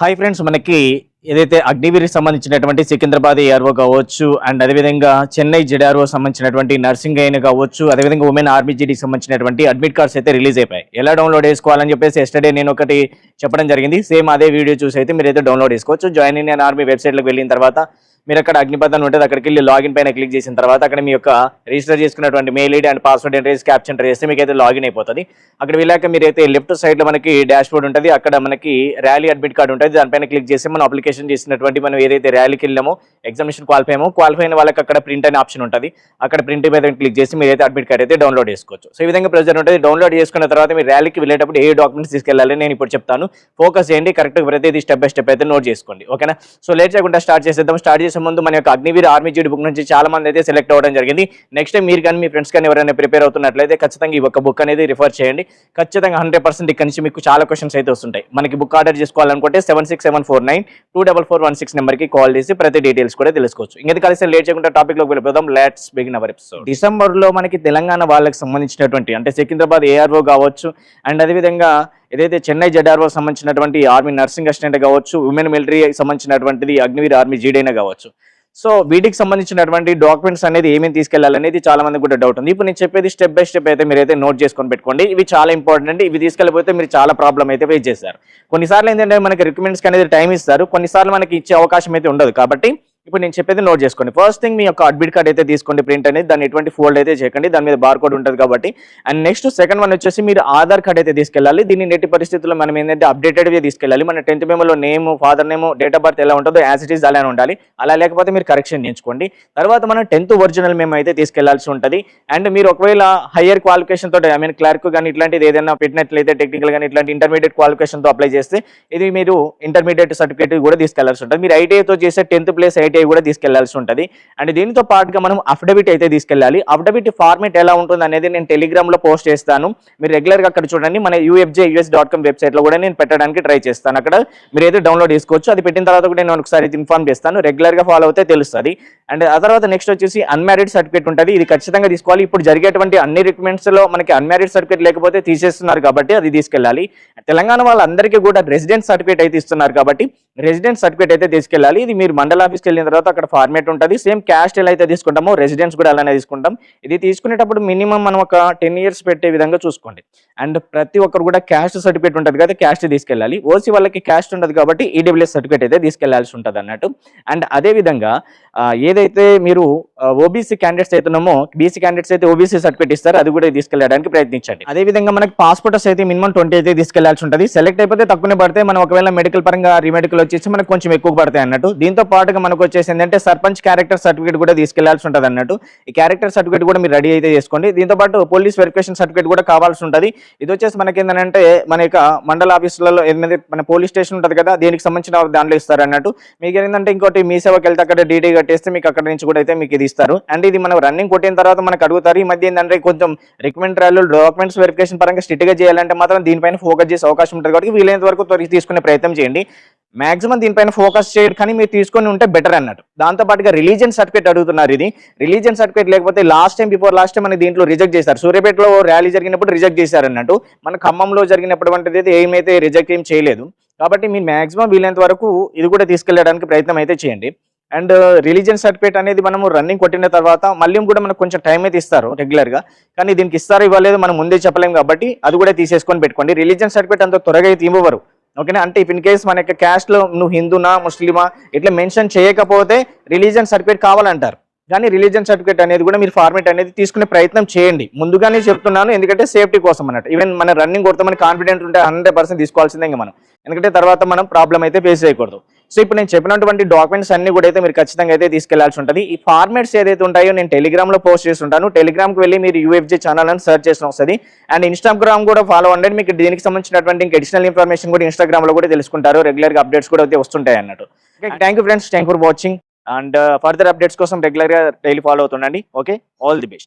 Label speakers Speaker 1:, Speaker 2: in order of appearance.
Speaker 1: Hi friends మనకి ఏదైతే అగ్నివీరికి సంబంధించినటువంటి సికింద్రాబాద్ ఏఆర్ఓ కావచ్చు అండ్ అదేవిధంగా చెన్నై జెడ్ఆర్ఓ సంబంధించినటువంటి నర్సింగ్ అయిన కావచ్చు అదేవిధంగా ఉమెన్ ఆర్మీ జీడీకి సంబంధించినటువంటి అడ్మిట్ కార్డ్స్ అయితే రిలీజ్ అయిపోయాయి. ఎలా డౌన్లోడ్ చేసుకోవాలని చెప్పేసి ఎస్టర్డే నేను ఒకటి చెప్పడం జరిగింది. సేమ్ అదే వీడియో చూసి అయితే మీరు అయితే డౌన్లోడ్ చేసుకోవచ్చు. జాయిన్ ఇండియన్ ఆర్మీ వెబ్సైట్లోకి వెళ్ళిన తర్వాత మీరు అక్కడ అగ్నిపథం ఉంటుంది అక్కడికి వెళ్ళి లాగిన్ పైన క్లిక్ చేసిన తర్వాత అక్కడ మీ యొక్క రిజిస్టర్ చేసుకున్నటువంటి mail ID and password enter చేసి క్యాప్షన్ ఎంటర్ చేస్తే మీకు అయితే లాగిన్ అయిపోతుంది. అక్కడ వెళ్ళాక మీరు అయితే లెఫ్ట్ సైడ్లో మనకి డాష్ బోర్డ్ ఉంటుంది. అక్కడ మనకి ర్యాలీ అడ్మిట్ కార్డ్ ఉంటుంది. దానిపైన క్లిక్ చేసి మనం అప్లికేషన్ చేసినటువంటి మనం ఏదైతే ర్యాలీకి వెళ్ళామో ఎగ్జామినేషన్ క్వాలిఫై అయ్యామో క్వాలిఫై అయిన వాళ్ళకి అక్కడ ప్రింట్ అనే ఆప్షన్ ఉంటుంది. అక్కడ ప్రింట్ మీద క్లిక్ చేసి మీరు అయితే అడ్మిట్ కార్డ్ అయితే డౌన్లోడ్ చేసుకోవచ్చు. సో ఈ విధంగా ప్రొసీజర్ ఉంటుంది. డౌన్లోడ్ చేసుకున్న తర్వాత మీరు ర్యాలీకి వెళ్ళేటప్పుడు ఏ డాక్యుమెంట్స్ తీసుకెళ్ళాలి నేను ఇప్పుడు చెప్తాను. ఫోకస్ చేయండి. కరెక్ట్గా ప్రతిదీ స్టెప్ బై స్టెప్ అయితే నోట్ చేసుకోండి. ఓకేనా సో లేట్ చేయకుండా స్టార్ట్ చేసేద్దాం. స్టార్ట్ చేసే ముందు మన యొక్క అగ్నివీర్ ఆర్మీ జీడి బుక్ నుంచి చాలా మంది అయితే సెలెక్ట్ అవ్వడం జరిగింది. నెక్స్ట్ మీరు కానీ మీ ఫ్రెండ్స్ కానీ ఎవరైనా ప్రిపేర్ అవుతున్నట్లయితే ఖచ్చితంగా ఈ ఒక బుక్ అనేది రిఫర్ చేయండి. ఖచ్చితంగా హండ్రెడ్ పర్సెంట్ ఇక్కడ నుంచి మీకు చాలా క్వశ్చన్స్ అయితే వస్తుంటాయి. మనకి బుక్ ఆర్డర్ చేసుకోవాలనుకుంటే seven six seven four nine two double four one six నెంబర్కి కాల్ చేసి ప్రతి డీటెయిల్స్ కూడా తెలుసుకోవచ్చు. ఇంకా కలిసి లేట్ చేయకుండా టాపిక్లోకి వెళ్ళిపోదాం. లెట్స్ బిగిన్ అవర్ ఎపిసోడ్ డిసెంబర్లో మనకి తెలంగాణ వాళ్ళకి సంబంధించినటువంటి అంటే సికింద్రాబాద్ ఏఆర్ఓ కావచ్చు అండ్ అదేవిధంగా ఏదైతే చెన్నై జెడ్ఆర్ఓ సంబంధించినటువంటి ఆర్మీ నర్సింగ్ అసిస్టెంట్ కావచ్చు ఉమెన్ మిలిటరీ సంబంధించినటువంటిది అగ్నివీర్ ఆర్మీ జీడైనా కావచ్చు. సో వీటికి సంబంధించినటువంటి డాక్యుమెంట్స్ అనేది ఏమేమి తీసుకెళ్ళాలి అనేది చాలా మంది కూడా డౌట్ ఉంది. ఇప్పుడు నేను చెప్పేది స్టెప్ బై స్టెప్ అయితే మీరైతే నోట్ చేసుకొని పెట్టుకోండి. ఇవి చాలా ఇంపార్టెంట్ ఇవి తీసుకెళ్ళిపోతే మీరు చాలా ప్రాబ్లం అయితే ఫేస్ చేస్తారు. కొన్నిసార్లు ఏంటంటే మనకి రికమెండ్స్ అనేది టైం ఇస్తారు. కొన్నిసార్లు మనకి ఇచ్చే అవకాశం అయితే ఉండదు కాబట్టి ఇప్పుడు నేను చెప్పేది నోట్ చేసుకోండి. ఫస్ట్ థింగ్ మీ యొక్క అడ్మిట్ కార్డ్ అయితే తీసుకోండి ప్రింట్ అనేది. దాన్ని ఎటువంటి ఫోల్డ్ అయితే చేయకండి. దాని మీద బార్ కోడ్ ఉంటుంది కాబట్టి. అండ్ నెక్స్ట్ సెకండ్ వన్ వచ్చేసి మీరు ఆధార్ కార్డ్ అయితే తీసుకెళ్ళాలి. దీన్ని నెట్టి పరిస్థితుల్లో మనం ఏంటంటే అప్డేటెడ్గా తీసుకెళ్ళాలి. మన tenth మెమోలో name father name date of birth ఎలా ఉంటుందో యాజ్ ఇట్ ఈస్ అలానే ఉండాలి. అలా లేకపోతే మీరు కరెక్షన్ చేయించుకోండి తర్వాత మనం టెన్త్ ఒరిజినల్ మేము అయితే తీసుకెళ్ళాల్సి ఉంటుంది. అండ్ మీరు ఒకవేళ హయ్యర్ క్వాలిఫికేషన్ తోటి ఐ మీన్ క్లర్క్ కానీ ఇట్లాంటిది ఏదైనా పెట్టినట్లయితే టెక్నికల్ కానీ ఇట్లాంటి ఇంటర్మీడియట్ క్వాలిఫికేషన్తో అప్లై చేస్తే ఇది మీరు ఇంటర్మీడియట్ సర్టిఫికేట్ కూడా తీసుకెళ్ళాల్సి ఉంటుంది. మీరు ఐటీఐతో చేసే టెన్త్ ప్లేస్ ఐటీఐ కూడా తీసుకెళ్ళాల్సి ఉంటుంది. అండ్ దీనితో పాటుగా మనం అఫిడవిట్ అయితే తీసుకెళ్ళాలి. అఫిడవిట్ ఫార్మేట్ ఎలా ఉంటుంది అనేది నేను టెలిగ్రామ్లో పోస్ట్ చేస్తాను. మీరు రెగ్యులర్గా అక్కడ చూడండి. మన యూఎఫ్జే యూఎస్ డాట్ కామ్ వెబ్సైట్లో కూడా నేను పెట్టడానికి ట్రై చేస్తాను. అక్కడ మీరు అయితే డౌన్లోడ్ చేసుకోవచ్చు. అది పెట్టిన తర్వాత కూడా నేను ఒకసారి ఇన్ఫార్మ్ చేస్తాను. రెగ్యులర్గా ఫాలో అవుతే తెలుస్తుంది. అండ్ ఆ తర్వాత నెక్స్ట్ వచ్చేసి అన్మ్యారీడ్ సర్టిఫికేట్ ఉంటుంది. ఇది ఖచ్చితంగా తీసుకోవాలి. ఇప్పుడు జరిగేటువంటి అన్ని రిక్రూట్మెంట్స్లో మనకి అన్మ్యారీడ్ సర్టిఫికేట్ లేకపోతే తీసేస్తున్నారు కాబట్టి అది తీసుకెళ్ళాలి. తెలంగాణ వాళ్ళందరికీ కూడా రెసిడెంట్ సర్టిఫికేట్ అయితే ఇస్తున్నారు కాబట్టి రెసిడెంట్ సర్టిఫికేట్ అయితే తీసుకెళ్ళాలి. ఇది మీరు మండల ఆఫీస్కి వెళ్ళిన తర్వాత అక్కడ ఫార్మేట్ ఉంటుంది. సేమ్ క్యాస్ట్ ఎలా అయితే తీసుకుంటామో. రెసిడెన్స్ కూడా అలానే తీసుకుంటాం. ఇది తీసుకునేటప్పుడు మినిమం మనం ఒక టెన్ ఇయర్స్ పెట్టే విధంగా చూసుకోండి. అండ్ ప్రతి ఒక్కరు కూడా క్యాస్ట్ సర్టిఫికేట్ ఉంటుంది కదా క్యాస్ట్ తీసుకెళ్ళాలి. ఓసీ వాళ్ళకి క్యాస్ట్ ఉండదు కాబట్టి ఈడబ్ల్యూఎస్ సర్టిఫికేట్ అయితే తీసుకెళ్ళాల్సి ఉంటుంది అన్నట్టు అండ్ అదే విధంగా ఏదైతే మీరు ఓబీసీ క్యాండిడేట్స్ అవుతున్నామో బీసీ క్యాండిడేట్స్ అయితే ఓబీసీ సర్టిఫికేట్ ఇస్తారు అది కూడా తీసుకెళ్ళడానికి ప్రయత్నించండి. అదే విధంగా మనకి పాస్పోర్ట్స్ అయితే మినిమం ట్వంటీ అయితే తీసుకెళ్ళాల్సి ఉంటుంది. సెలెక్ట్ అయిపోతే తక్కువనే పడితే మనం ఒకవేళ మెడికల్ పరంగా రీమెడికల్ వచ్చేసి మనకు కొంచెం ఎక్కువ పడతాయి అన్నట్టు. దీంతో పాటుగా మనకు వచ్చేసి ఏంటంటే సర్పంచ్ క్యారెక్టర్ సర్టిఫికేట్ కూడా తీసుకెళ్ళాల్సి ఉంటుంది అన్నట్టు. ఈ క్యారెక్టర్ సర్టిఫికేట్ కూడా మీరు రెడీ అయితే చేసుకోండి. దీంతో పాటు పోలీస్ వెరిఫికేషన్ సర్టిఫికేట్ కూడా కావాల్సి ఉంటుంది. ఇది వచ్చేసి మనకి ఏంటంటే మన యొక్క మండల ఆఫీసులలో ఎనిమిది మన పోలీస్ స్టేషన్ ఉంటుంది కదా దీనికి సంబంధించిన దాంట్లో ఇస్తారు అన్నట్టు. మీకు ఏంటంటే ఇంకోటి మీ సేవకి వెళ్తే అక్కడ డీడీ కట్టేస్తే మీకు అక్కడ నుంచి కూడా అయితే మీకు ఇది ఇస్తారు. అండ్ ఇది మనం రన్నింగ్ కొట్టిన తర్వాత మనకు అడుగుతారు. ఈ మధ్య ఏంటంటే కొంచెం రికమెండ్ రాళ్ళు డాక్యుమెంట్స్ వెరిఫికేషన్ పరంగా స్ట్రిక్ట్గా చేయాలంటే మాత్రం దీనిపైన ఫోకస్ చేసే అవకాశం ఉంటుంది కాబట్టి వీలైనంత వరకు త్వరగా తీసుకునే ప్రయత్నం చేయండి. మాక్సిమం దీనిపైన ఫోకస్ చేయరు కానీ మీరు తీసుకొని ఉంటే బెటర్ అన్నట్టు. దాంతో పాటుగా రిలీజియన్ సర్టిఫికేట్ అడుగుతున్నారు ఇది. రిలీజియన్ సర్టిఫికేట్ లేకపోతే last time before last time మన దీంట్లో రిజెక్ట్ చేశారు సూర్యపేటలో ర్యాలీ జరిగినప్పుడు రిజెక్ట్ చేశారు అన్నట్టు. మన ఖమ్మంలో జరిగినటువంటిది అయితే ఏమైతే రిజెక్ట్ ఏం చేయలేదు. కాబట్టి మీరు మాక్సిమం వీలైనంత వరకు ఇది కూడా తీసుకెళ్ళడానికి ప్రయత్నం అయితే చేయండి. అండ్ రిలీజియన్ సర్టిఫికేట్ అనేది మనము రన్నింగ్ కొట్టిన తర్వాత మళ్ళీ కూడా మనకు కొంచెం టైం అయితే ఇస్తారు రెగ్యులర్గా కానీ దీనికి ఇస్తారో ఇవ్వలేదు మనం ముందే చెప్పలేము కాబట్టి అది కూడా తీసేసుకొని పెట్టుకోండి. రిలీజియన్ సర్టిఫికేట్ అంత త్వరగా అయితే ఇవ్వరు. ఓకేనా అంటే ఇన్ కేస్ మన యొక్క క్యాస్ట్లో నువ్వు హిందూనా ముస్లిమా ఇట్లా మెన్షన్ చేయకపోతే రిలీజియన్ సర్టిఫికేట్ కావాలంటారు. కానీ రిలీజియన్ సర్టిఫికేట్ అనేది కూడా మీరు ఫార్మేట్ అనేది తీసుకునే ప్రయత్నం చేయండి. ముందుగానే చెప్తున్నాను ఎందుకంటే సేఫ్టీ కోసం అన్నట్టు. ఈవెన్ మన రన్నింగ్ కొడతామని కాన్ఫిడెంట్ ఉంటే హండ్రెడ్ పర్సెంట్ తీసుకోవాల్సిందే ఇంకా మనం. ఎందుకంటే తర్వాత మనం ప్రాబ్లం అయితే ఫేస్ చేయకూడదు. సో ఇప్పుడు నేను చెప్పినటువంటి డాక్యుమెంట్స్ అన్ని కూడా అయితే మీరు ఖచ్చితంగా అయితే తీసుకెళ్ళాల్సి ఉంటుంది. ఈ ఫార్మాట్స్ ఏదైతే ఉంటాయో నేను టెలిగ్రామ్లో పోస్ట్ చేస్తుంటాను. టెలిగ్రామ్కి వెళ్ళి మీరు యూఎఫ్జే ఛానల్ అని సెర్చ్ చేసిన వస్తుంది. అండ్ ఇన్స్టాగ్రామ్ కూడా ఫాలో అవ్వండి. మీకు దీనికి సంబంధించినటువంటి ఇంకా అడిషనల్ ఇన్ఫర్మేషన్ కూడా ఇన్స్టాగ్రామ్లో కూడా తెలుసుకుంటారు. రెగ్యులర్గా అప్డేట్స్ కూడా అయితే వస్తుంటాయి అన్నట్టు. Thank you friends thank for watching and further updates కోసం రెగ్యులర్గా daily follow అవుతుండండి. Okay all the best